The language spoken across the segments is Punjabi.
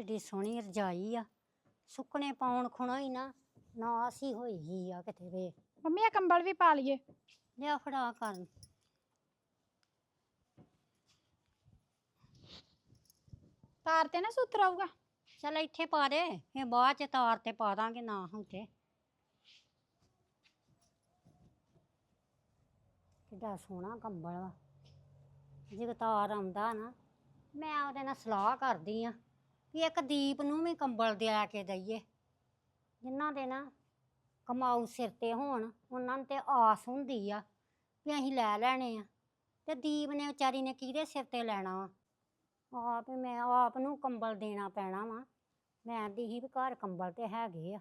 ਕਿੱਡੀ ਸੋਹਣੀ ਰਜਾਈ ਆ। ਸੁੱਕਣੇ ਪਾਉਣ ਖੁਣਾ ਹੀ ਨਾ ਨਾਸੀ ਹੋਈ ਗਈ ਆ ਕਿਤੇ ਵੇ। ਮੰਮੀ ਇਹ ਕੰਬਲ ਵੀ ਪਾ ਲਈਏ। ਲਿਆ ਫੜਾ ਕਰਨ ਤਾਰ ਤੇ ਨਾ ਸੁੱਤ ਰਹੂਗਾ ਚੱਲ ਇੱਥੇ ਪਾ ਦੇ ਇਹ ਬਾਅਦ ਚ ਤਾਰ ਤੇ ਪਾ ਦਾਂਗੇ ਨਾ ਹੁੰਤੇ ਕਿੱਡਾ ਸੋਹਣਾ ਕੰਬਲ ਵਾ। ਜਗਤਾਰ ਆਉਂਦਾ ਨਾ ਮੈਂ ਉਹਦੇ ਨਾਲ ਸਲਾਹ ਕਰਦੀ ਆ। ਵੀ ਇੱਕ ਦੀਪ ਨੂੰ ਵੀ ਕੰਬਲ ਦਿਆ ਕੇ ਦਈਏ। ਜਿਨ੍ਹਾਂ ਦੇ ਨਾ ਕਮਾਊ ਸਿਰ ਤੇ ਹੋਣ, ਉਹਨਾਂ ਨੂੰ ਤੇ ਆਸ ਹੁੰਦੀ ਆ ਵੀ ਅਸੀਂ ਲੈ ਲੈਣੇ ਆ। ਤੇ ਦੀਪ ਨੇ ਵਿਚਾਰੀ ਨੇ ਕਿਹਦੇ ਸਿਰ ਤੇ ਲੈਣਾ ਵਾ? ਆਪ ਹੀ ਮੈਂ ਆਪ ਨੂੰ ਕੰਬਲ ਦੇਣਾ ਪੈਣਾ ਵਾ। ਮੈਂ ਦੀ ਹੀ ਵੀ ਘਰ ਕੰਬਲ ਤੇ ਹੈਗੇ ਆ।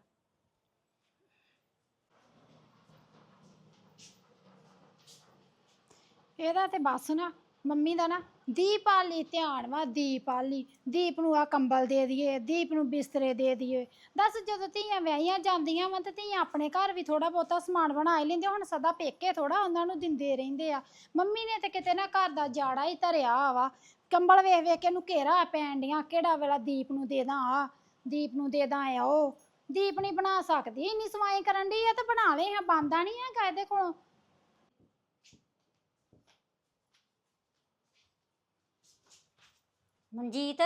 ਇਹਦਾ ਤੇ ਬਸ ਨਾ, ਮੰਮੀ ਦਾ ਨਾ ਦੀਪ ਵਾਲੀ ਧਿਆਨ ਵਾ ਦੀਪ ਵਾਲੀ ਦੀਪ ਨੂੰ ਆ ਕੰਬਲ ਦੇ ਦਈਏ ਦੀਪ ਨੂੰ ਬਿਸਤਰੇ ਦੇ ਦਈਏ ਦੱਸ ਜਦੋਂ ਧੀਆਂ ਵਿਆਹੀਆਂ ਜਾਂਦੀਆਂ ਵਾ ਤੇ ਧੀਆਂ ਆਪਣੇ ਘਰ ਵੀ ਥੋੜਾ ਬਹੁਤਾ ਸਮਾਨ ਬਣਾ ਹੀ ਲੈਂਦੇ, ਹੁਣ ਸਦਾ ਪੇਕੇ ਥੋੜਾ ਉਹਨਾਂ ਨੂੰ ਦਿੰਦੇ ਰਹਿੰਦੇ ਆ। ਮੰਮੀ ਨੇ ਤੇ ਕਿਤੇ ਨਾ ਘਰ ਦਾ ਜਾੜਾ ਹੀ ਧਰਿਆ ਵਾ। ਕੰਬਲ ਵੇਖ ਵੇਖ ਕੇ ਇਹਨੂੰ ਘੇਰਾ ਪੈਣ ਡੀਆਂ ਕਿਹੜਾ ਵੇਲਾ ਦੀਪ ਨੂੰ ਦੇ ਦਾਂ ਆ, ਦੀਪ ਨੂੰ ਦੇ ਦਾਂ ਆ ਉਹ। ਦੀਪ ਨਹੀਂ ਬਣਾ ਸਕਦੀ, ਇੰਨੀ ਸਵਾਈ ਕਰਨ ਦੀ ਆ ਤੇ ਬਣਾਵੇ ਲੈ ਹਾਂ ਬੰਦਾ ਨਹੀਂ ਹੈਗਾ ਇਹਦੇ ਕੋਲੋਂ। ਮਨਜੀਤ?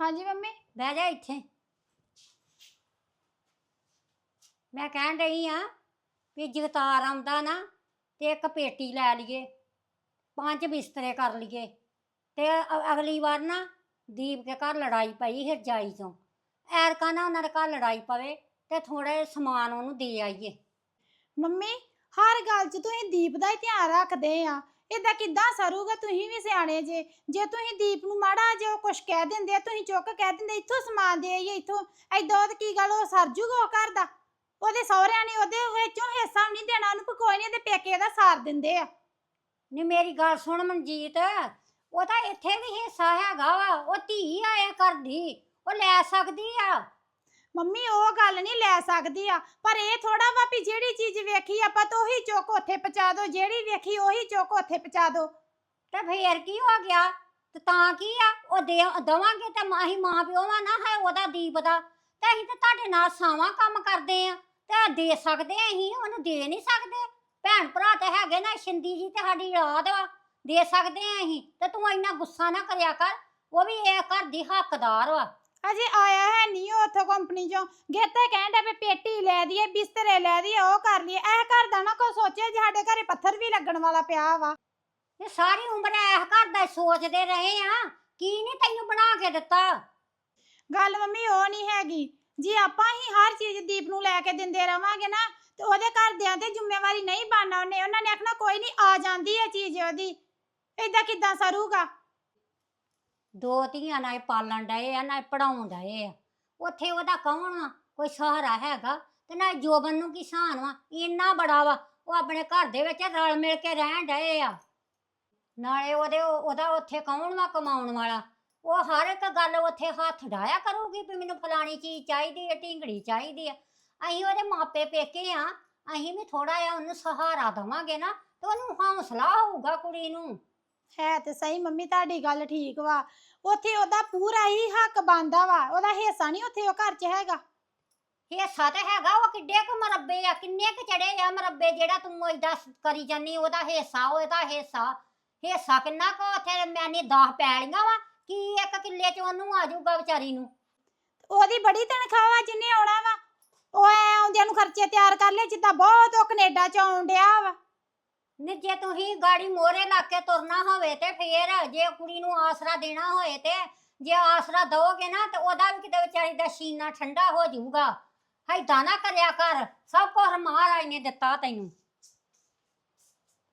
ਹਾਂਜੀ ਮੰਮੀ। ਬਹਿ ਜਾ ਇੱਥੇ। ਮੈਂ ਕਹਿਣ ਰਹੀ ਆ ਵੀ ਜਗਤਾਰ ਆਉਂਦਾ ਨਾ ਤੇ ਇੱਕ ਪੇਟੀ ਲੈ ਲਈਏ ਪੰਜ ਬਿਸਤਰੇ ਕਰ ਲਈਏ ਤੇ ਅ- ਅਗਲੀ ਵਾਰ ਨਾ ਦੀਪ ਦੇ ਘਰ ਲੜਾਈ ਪਈ ਹਰਜਾਈ ਤੋਂ ਐਰਕਾ ਨਾ ਉਹਨਾਂ ਦੇ ਘਰ ਲੜਾਈ ਪਵੇ ਤੇ ਥੋੜੇ ਸਮਾਨ ਉਹਨੂੰ ਦੇ ਆਈਏ। ਮੰਮੀ ਹਰ ਗੱਲ 'ਚ ਤੁਸੀਂ ਦੀਪ ਦਾ ਹੀ ਧਿਆਨ ਰੱਖਦੇ ਆ। ਇਦਾਂ ਕਿੱਦਾਂ ਸਰੂਗਾ ਤੁਸੀਂ ਵੀ ਸਿਆਣੇ ਜੇ। ਜੇ ਤੁਸੀਂ ਦੀਪ ਨੂੰ ਮਾੜਾ ਜੇ ਉਹ ਕੁਛ ਕਹਿ ਦਿੰਦੇ ਆ, ਤੁਸੀਂ ਚੁੱਕ ਕਹਿ ਦਿੰਦੇ, ਇੱਥੋਂ ਸਮਾਨ ਦੇ ਆਈਏ, ਇੱਥੋਂ। ਐਦਾਂ ਕੀ ਗੱਲ, ਉਹ ਸਰ ਉਹ ਘਰ ਦਾ? ਉਹਦੇ ਸਹੁਰਿਆਂ ਨੇ ਉਹਦੇ ਵਿੱਚੋਂ ਹਿੱਸਾ ਵੀ ਨਹੀਂ ਦੇਣਾ, ਉਹਨੂੰ ਕੋਈ ਨਹੀਂ ਤੇ ਪੇਕੇ ਦਾ ਸਾਰ ਦਿੰਦੇ ਆ। ਨੀ ਮੇਰੀ ਗੱਲ ਸੁਣ ਮਨਜੀਤ, ਉਹ ਤਾਂ ਇੱਥੇ ਵੀ ਹਿੱਸਾ ਹੈਗਾ ਵਾ, ਉਹ ਧੀ ਆਇਆ ਕਰਦੀ ਉਹ ਲੈ ਸਕਦੀ ਆ। ਮੰਮੀ, ਉਹ ਗੱਲ ਨਹੀਂ ਲੈ ਸਕਦੀ ਆ। ਪਰ ਇਹ ਥੋੜਾ ਵਾ ਵੀ ਜਿਹੜੀ ਚੀਜ਼ ਵੇਖੀ, ਆਪਾਂ ਤਾਂ ਉਹੀ ਚੁੱਕ ਉੱਥੇ ਪਹੁੰਚਾ ਦਿਓ। ਜਿਹੜੀ ਵੇਖੀ, ਉਹੀ ਚੁੱਕ ਉੱਥੇ ਪਹੁੰਚਾ ਦਿਓ। ਤੇ ਫੇਰ ਕੀ ਹੋ ਗਿਆ? ਤੇ ਤਾਂ ਕੀ ਆ? ਉਹ ਦੇ ਦਵਾਂਗੇ ਤੇ ਮਾਹੀ ਮਾਂ ਪਿਓ ਵਾ ਨਾ, ਹੈ ਉਹਦਾ ਦੀਪ ਦਾ। ਤੇ ਅਸੀਂ ਤੇ ਤੁਹਾਡੇ ਨਾਲ ਸਾਵਾਂ ਕੰਮ ਕਰਦੇ ਆ। ਤੇ ਦੇ ਸਕਦੇ ਆ ਅਸੀਂ, ਉਹਨੂੰ ਦੇ ਨਹੀਂ ਸਕਦੇ। ਭੈਣ ਭਰਾ ਤੇ ਹੈਗੇ ਨਾ, ਸ਼ਿੰਦੀ ਜੀ ਤੇ ਸਾਡੀ ਔਲਾਦ ਵਾ ਦੇ ਸਕਦੇ ਆ ਅਸੀਂ। ਤੇ ਤੂੰ ਇੰਨਾ ਗੁੱਸਾ ਨਾ ਕਰਿਆ ਕਰ। ਉਹ ਵੀ ਇਹ ਘਰ ਦੀ ਹੱਕਦਾਰ ਵਾ। ਅਜੇ ਆਇਆ ਹੈ ਨਹੀਂ ਉਹ ਉੱਥੋਂ ਕੰਪਨੀ ਚੋਂ। ਗੇਤੇ ਕਹਿੰਦਾ ਵੀ ਪੇਟੀ ਲੈ ਦਈਏ ਬਿਸਤਰੇ ਲੈ ਦਈਏ ਉਹ ਕਰ ਲਈਏ। ਇਹ ਘਰ ਦਾ ਨਾ ਕੋਈ ਸੋਚੇ ਜੇ ਸਾਡੇ ਘਰੇ ਪੱਥਰ ਵੀ ਲੱਗਣ ਵਾਲਾ ਪਿਆ ਵਾ। ਇਹ ਸਾਰੀ ਉਮਰ ਇਸ ਘਰ ਦਾ ਸੋਚਦੇ ਰਹੇ ਆ। ਕੀ ਨਹੀਂ ਤੈਨੂੰ ਬਣਾ ਕੇ ਦਿੱਤਾ? ਗੱਲ ਮੰਮੀ ਉਹ ਨਹੀਂ ਹੈਗੀ। ਜੇ ਆਪਾਂ ਹੀ ਹਰ ਚੀਜ਼ ਦੀਪ ਨੂੰ ਲੈ ਕੇ ਦਿੰਦੇ ਰਵਾਂਗੇ ਨਾ ਤੇ ਉਹਦੇ ਘਰਦਿਆਂ ਤੇ ਜ਼ਿੰਮੇਵਾਰੀ ਨਹੀਂ ਬਣਨਾ ਉਹਨੇ। ਉਹਨਾਂ ਨੇ ਆਖਣਾ ਕੋਈ ਨਹੀਂ ਆ ਜਾਂਦੀ ਹੈ ਚੀਜ਼ ਉਹਦੀ। ਏਦਾਂ ਕਿੱਦਾਂ ਸਰੂਗਾ? ਦੋ ਧੀਆਂ ਨਾਲ ਪਾਲਣ ਡਏ ਆ, ਨਾ ਪੜਾਉਣ ਡਏ ਆ। ਉੱਥੇ ਉਹਦਾ ਕੌਣ ਵਾ ਕੋਈ ਸਹਾਰਾ ਹੈਗਾ? ਤੇ ਨਾ ਜੋਬਨ ਨੂੰ ਕੀ ਸਹਾਨ ਵਾ? ਇੰਨਾ ਬੜਾ ਵਾ, ਉਹ ਆਪਣੇ ਘਰ ਦੇ ਵਿੱਚ ਰਲ ਮਿਲ ਕੇ ਰਹਿਣ ਡਏ ਆ। ਨਾਲੇ ਉਹਦੇ ਉਹਦਾ ਉੱਥੇ ਕੌਣ ਵਾ ਕਮਾਉਣ ਵਾਲਾ? ਉਹ ਹਰ ਇੱਕ ਗੱਲ ਉੱਥੇ ਹੱਥ ਡਾਇਆ ਕਰੂਗੀ ਵੀ ਮੈਨੂੰ ਫਲਾਣੀ ਚੀਜ਼ ਚਾਹੀਦੀ ਹੈ ਢੀਂਗੜੀ ਚਾਹੀਦੀ ਆ। ਅਸੀਂ ਉਹਦੇ ਮਾਪੇ ਪੇਕੇ ਆ, ਅਸੀਂ ਵੀ ਥੋੜਾ ਜਿਹਾ ਉਹਨੂੰ ਸਹਾਰਾ ਦਵਾਂਗੇ ਨਾ, ਤੇ ਉਹਨੂੰ ਹੌਸਲਾ ਹੋਊਗਾ ਕੁੜੀ ਨੂੰ। ਹੈ ਤੇ ਸਹੀ ਮੰਮੀ ਤੁਹਾਡੀ ਗੱਲ ਠੀਕ ਵਾ। ਉੱਥੇ ਉਹਦਾ ਪੂਰਾ ਹੀ ਹੱਕ ਬਣਦਾ ਵਾ ਉਹਦਾ ਹਿੱਸਾ ਨਹੀਂ ਉੱਥੇ ਉਹ ਘਰ 'ਚ ਹੈਗਾ। ਹਿੱਸਾ ਤੇ ਹੈਗਾ ਉਹ ਕਿੱਡੇ ਕੁ ਮਰੱਬੇ ਆ ਕਿੰਨੇ ਕੁ ਚੜੇ ਆ ਮਰੱਬੇ ਜਿਹੜਾ ਤੂੰ ਸ- ਕਰੀ ਜਾਨੀ ਉਹਦਾ ਹਿੱਸਾ ਉਹਦਾ ਹਿੱਸਾ। ਹਿੱਸਾ ਕਿੰਨਾ ਕੁ ਉੱਥੇ ਮੈਨੇ 10 ਪੈਲੀਆਂ ਵਾ ਕੀ ਇੱਕ ਕਿੱਲੇ ਚ ਉਹਨੂੰ ਆ ਜਾਊਗਾ ਵਿਚਾਰੀ ਨੂੰ। ਉਹਦੀ ਬੜੀ ਤਨਖਾਹ ਵਾ ਜਿੰਨੇ ਆਉਣਾ ਵਾ ਉਹ ਐ ਆਉਂਦਿਆਂ ਨੂੰ ਖਰਚੇ ਤਿਆਰ ਕਰ ਲਏ ਜਿੱਦਾਂ ਬਹੁਤ ਉਹ ਕੈਨੇਡਾ ਚ ਆਉਣ ਡਿਆ ਵਾ। ਨੀ, ਜੇ ਤੁਸੀਂ ਗਾੜੀ ਮੋਰੇ ਲਾ ਕੇ ਤੁਰਨਾ ਹੋਵੇ ਤੇ ਫੇਰ ਜੇ ਕੁੜੀ ਨੂੰ ਆਸਰਾ ਦੇਣਾ ਹੋਏ ਤੇ ਜੇ ਆਸਰਾ ਦਓਗੇ ਨਾ ਤੇ ਉਹਦਾ ਵੀ ਕਿਤੇ ਵਿਚਾਰੀ ਦਾ ਸੀਨਾ ਠੰਡਾ ਹੋ ਜਾਊਗਾ। ਹੈਦਾਂ ਨਾ ਕਰਿਆ ਕਰ। ਸਭ ਕੁਝ ਮਹਾਰਾਜ ਨੇ ਦਿੱਤਾ ਤੈਨੂੰ।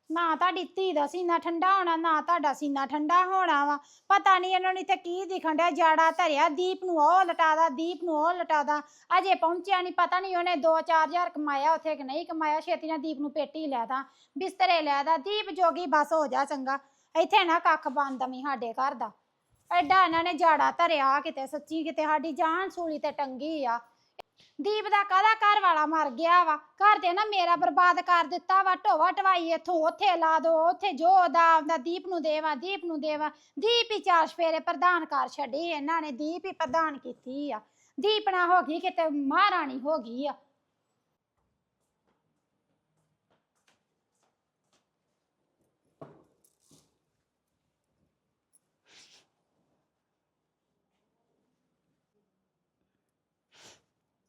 ਨਾ ਤੁਹਾਡੀ ਧੀ ਦਾ ਸੀਨਾ ਠੰਡਾ ਹੋਣਾ, ਨਾ ਤੁਹਾਡਾ ਸੀਨਾ ਠੰਡਾ ਹੋਣਾ ਵਾ। ਪਤਾ ਨਹੀਂ ਇਹਨਾਂ ਨੂੰ ਇੱਥੇ ਕੀ ਦਿਖਣ ਡਿਆ, ਜਾੜਾ ਧਰਿਆ, ਦੀਪ ਨੂੰ ਉਹ ਲਟਾਦਾ ਦੀਪ ਨੂੰ ਉਹ ਲਟਾਦਾ ਅਜੇ ਪਹੁੰਚਿਆ ਨਹੀਂ ਪਤਾ ਨਹੀਂ ਉਹਨੇ 2-4000 ਕਮਾਇਆ ਉੱਥੇ ਕਿ ਨਹੀਂ ਕਮਾਇਆ, ਛੇਤੀ ਨਾਲ ਦੀਪ ਨੂੰ ਪੇਟੀ ਲੈ ਦਾਂ, ਬਿਸਤਰੇ ਲੈ ਦਾਂ, ਦੀਪ ਜੋਗੀ ਬਸ ਹੋ ਜਾ ਚੰਗਾ। ਇੱਥੇ ਨਾ ਕੱਖ ਬੰਦ ਮੀ ਸਾਡੇ ਘਰ ਦਾ। ਐਡਾ ਇਹਨਾਂ ਨੇ ਜਾੜਾ ਧਰਿਆ ਕਿਤੇ, ਸੱਚੀ ਕਿਤੇ ਸਾਡੀ ਜਾਨ ਸੂਲੀ ਤੇ ਟੰਗੀ ਆ। ਦੀਪ ਦਾ ਕਾਹਦਾ ਘਰ ਵਾਲਾ ਮਰ ਗਿਆ ਵਾ? ਘਰ ਤੇ ਨਾ ਮੇਰਾ ਬਰਬਾਦ ਕਰ ਦਿੱਤਾ ਵਾ ਢੋਵਾ ਢਵਾਈ ਇੱਥੋਂ ਉੱਥੇ ਲਾ ਦੋ, ਉੱਥੇ ਜੋ ਦਾ ਦਾ ਦੀਪ ਨੂੰ ਦੇਵਾ, ਦੀਪ ਨੂੰ ਦੇਵਾ। ਦੀਪ ਹੀ ਚਾਰ ਫੇਰੇ ਪ੍ਰਧਾਨ ਕਰ ਛੱਡੀ ਇਹਨਾਂ ਨੇ, ਦੀਪ ਹੀ ਪ੍ਰਧਾਨ ਕੀਤੀ ਆ। ਦੀਪਨਾ ਹੋ ਗਈ ਕਿਤੇ ਮਹਾਰਾਣੀ ਹੋ ਗਈ ਆ।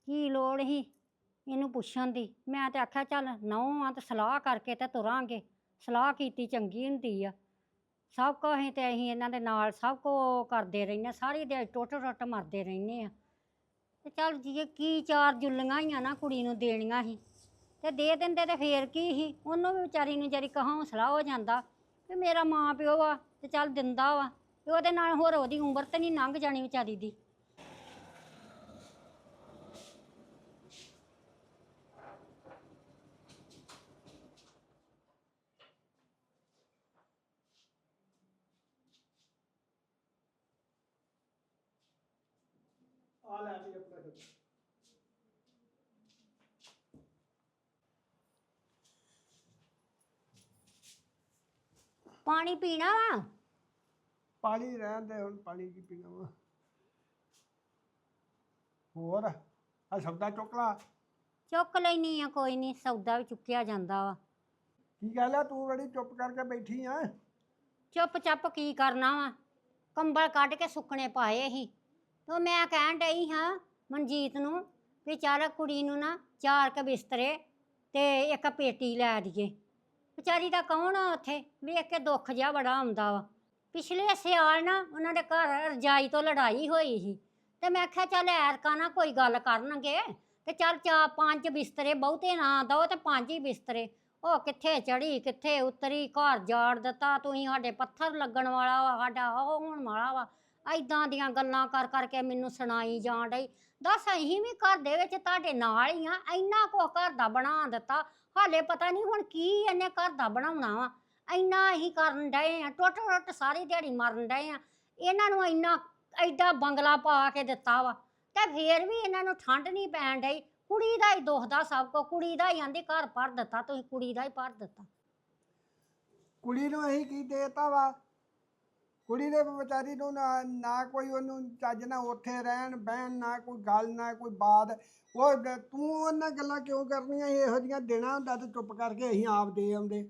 ਕੀ ਲੋੜ ਸੀ ਇਹਨੂੰ ਪੁੱਛਣ ਦੀ? ਮੈਂ ਤੇ ਆਖਿਆ, ਚੱਲ ਨਹੁੰ ਆ ਤੇ ਸਲਾਹ ਕਰਕੇ ਤੇ ਤੁਰਾਂਗੇ। ਸਲਾਹ ਕੀਤੀ, ਚੰਗੀ ਹੁੰਦੀ ਆ। ਸਭ ਕੁਛ ਅਸੀਂ ਤੇ ਅਸੀਂ ਇਹਨਾਂ ਦੇ ਨਾਲ ਸਭ ਕੁਝ ਕਰਦੇ ਰਹਿੰਦੇ ਹਾਂ। ਸਾਰੀ ਦਿਹਾੜੀ ਟੁੱਟ ਟੁੱਟ ਮਰਦੇ ਰਹਿੰਦੇ ਆ ਤੇ ਚੱਲ ਜੀ ਕੀ ਚਾਰ ਜੁੱਲੀਆਂ ਹੀ ਆ ਨਾ ਕੁੜੀ ਨੂੰ ਦੇਣੀਆਂ ਸੀ। ਤੇ ਦੇ ਦਿੰਦੇ ਤੇ ਫੇਰ ਕੀ ਸੀ? ਉਹਨੂੰ ਵੀ ਵਿਚਾਰੀ ਨੂੰ ਜਰੀ ਹੌਸਲਾ ਹੋ ਜਾਂਦਾ ਵੀ ਮੇਰਾ ਮਾਂ ਪਿਓ ਵਾ ਤੇ ਚੱਲ ਦਿੰਦਾ ਵਾ। ਤੇ ਉਹਦੇ ਨਾਲ ਹੋਰ ਉਹਦੀ ਉਮਰ ਤੇ ਨਹੀਂ ਲੰਘ ਜਾਣੀ ਵਿਚਾਰੀ ਦੀ ਆ ਲੈ ਵੀ ਆਪਣਾ ਦੁੱਧ। ਪਾਣੀ ਪੀਣਾ ਵਾ? ਪਾਣੀ ਰਹਿਣ ਦੇ ਹੁਣ ਪਾਣੀ ਕੀ ਪੀਣਾ ਵਾ? ਹੋਰ ਆ ਸਬਦਾ ਚੁੱਕ ਲਾ। ਚੁੱਕ ਲੈਣੀ ਆ ਕੋਈ ਨਹੀਂ ਸੌਦਾ ਵੀ ਚੁੱਕਿਆ ਜਾਂਦਾ ਵਾ। ਕੀ ਗੱਲ ਆ ਤੂੰ ਬੜੀ ਚੁੱਪ ਕਰਕੇ ਬੈਠੀ ਆ? ਚੁੱਪ ਚਾਪ ਕੀ ਕਰਨਾ ਵਾ? ਕੰਬਲ ਕੱਢ ਕੇ ਸੁੱਕਣੇ ਪਾਏ ਸੀ। ਤੇ ਮੈਂ ਕਹਿਣ ਡਈ ਹਾਂ ਮਨਜੀਤ ਨੂੰ ਵੀ ਚੱਲ ਕੁੜੀ ਨੂੰ ਨਾ ਚਾਰ ਕ ਬਿਸਤਰੇ ਤੇ ਇੱਕ ਪੇਟੀ ਲੈ ਦਈਏ ਵਿਚਾਰੀ ਦਾ ਕੌਣ ਆ ਉੱਥੇ? ਵੇਖ ਕੇ ਦੁੱਖ ਜਿਹਾ ਬੜਾ ਆਉਂਦਾ ਵਾ। ਪਿਛਲੇ ਸਿਆਲ ਨਾ ਉਹਨਾਂ ਦੇ ਘਰ ਰਜਾਈ ਤੋਂ ਲੜਾਈ ਹੋਈ ਸੀ। ਤੇ ਮੈਂ ਆਖਿਆ, ਚੱਲ ਐਰਕਾ ਨਾ ਕੋਈ ਗੱਲ ਕਰਨਗੇ। ਤੇ ਚੱਲ ਚਾ ਪੰਜ ਬਿਸਤਰੇ, ਬਹੁਤੇ ਨਾ ਦੋ ਤੇ ਪੰਜ ਹੀ ਬਿਸਤਰੇ। ਉਹ ਕਿੱਥੇ ਚੜੀ ਕਿੱਥੇ ਉਤਰੀ, ਘਰ ਜਾੜ ਦਿੱਤਾ ਤੁਸੀਂ ਸਾਡੇ ਪੱਥਰ ਲੱਗਣ ਵਾਲਾ ਵਾ, ਸਾਡਾ ਉਹ ਹੋਣ ਵਾਲਾ ਵਾ। ਐਦਾਂ ਦੀਆਂ ਗੱਲਾਂ ਕਰ ਕਰਕੇ ਮੈਨੂੰ ਸੁਣਾਈ ਜਾਣ ਡਈ। ਦੱਸ, ਅਸੀਂ ਵੀ ਘਰ ਦੇ ਵਿੱਚ ਤੁਹਾਡੇ ਨਾਲ ਹੀ ਆ। ਇੰਨਾ ਕੁ ਘਰ ਦਾ ਬਣਾ ਦਿੱਤਾ। ਹਾਲੇ ਪਤਾ ਨਹੀਂ ਹੁਣ ਕੀ ਇਹਨੇ ਘਰ ਦਾ ਬਣਾਉਣਾ ਵਾ। ਇੰਨਾ ਹੀ ਕਰਨ ਡਏ ਆ ਟੁੱਟ ਟੁੱਟ ਸਾਰੀ ਦਿਹਾੜੀ ਮਰਨ ਡਏ ਆ। ਇਹਨਾਂ ਨੂੰ ਇੰਨਾ ਐਡਾ ਬੰਗਲਾ ਪਾ ਕੇ ਦਿੱਤਾ ਵਾ ਤੇ ਫੇਰ ਵੀ ਇਹਨਾਂ ਨੂੰ ਠੰਡ ਨਹੀਂ ਪੈਣ ਡਈ। ਕੁੜੀ ਦਾ ਹੀ ਦੁਖਦਾ ਸਭ ਕੋ, ਕੁੜੀ ਦਾ ਹੀ ਆਂਦੀ ਘਰ ਭਰ ਦਿੱਤਾ, ਤੁਸੀਂ ਕੁੜੀ ਦਾ ਹੀ ਭਰ ਦਿੱਤਾ। ਕੁੜੀ ਨੂੰ ਅਸੀਂ ਕੀ ਦੇਤਾ ਵਾ? ਕੁੜੀ ਦੇ ਵਿਚਾਰੀ ਨੂੰ ਨਾ ਨਾ ਕੋਈ ਉਹਨੂੰ ਚੱਜ ਨਾ ਉੱਥੇ ਰਹਿਣ ਬਹਿਣ, ਨਾ ਕੋਈ ਗੱਲ, ਨਾ ਕੋਈ ਬਾਤ। ਉਹ ਦ- ਤੂੰ ਉਹਨਾਂ ਗੱਲਾਂ ਕਿਉਂ ਕਰਨੀਆਂ? ਇਹੋ ਜਿਹੀਆਂ ਦੇਣਾ ਹੁੰਦਾ ਤੇ ਚੁੱਪ ਕਰਕੇ ਅਸੀਂ ਆਪ ਦੇ ਆਉਂਦੇ।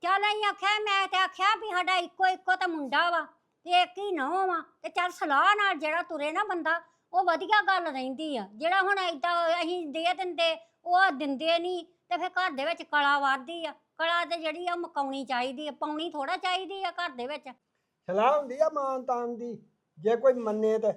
ਚੱਲ ਅਸੀਂ ਆਖਿਆ, ਮੈਂ ਤੇ ਆਖਿਆ ਵੀ ਸਾਡਾ ਇੱਕੋ ਇੱਕੋ ਤਾਂ ਮੁੰਡਾ ਵਾ ਤੇ ਇੱਕ ਹੀ ਨਹੁੰ ਵਾ ਤੇ ਚੱਲ ਸਲਾਹ ਨਾਲ ਜਿਹੜਾ ਤੁਰੇ ਨਾ ਬੰਦਾ, ਉਹ ਵਧੀਆ ਗੱਲ ਰਹਿੰਦੀ ਆ। ਜਿਹੜਾ ਹੁਣ ਏਦਾਂ ਅਸੀਂ ਦੇ ਦਿੰਦੇ, ਉਹ ਦਿੰਦੇ ਨਹੀਂ ਤੇ ਫਿਰ ਘਰ ਦੇ ਵਿੱਚ ਕਲਾ ਵੱਧਦੀ ਆ। ਕਲਾ ਤੇ ਜਿਹੜੀ ਆ ਮੁਕਾਉਣੀ ਚਾਹੀਦੀ ਆ, ਪਾਉਣੀ ਥੋੜਾ ਚਾਹੀਦੀ ਆ ਘਰ ਦੇ ਵਿੱਚ। ਸਲਾਹ ਹੁੰਦੀ ਆ ਮਾਨ ਤਾਨ ਦੀ, ਜੇ ਕੋਈ ਮੰਨੇ ਤੇ।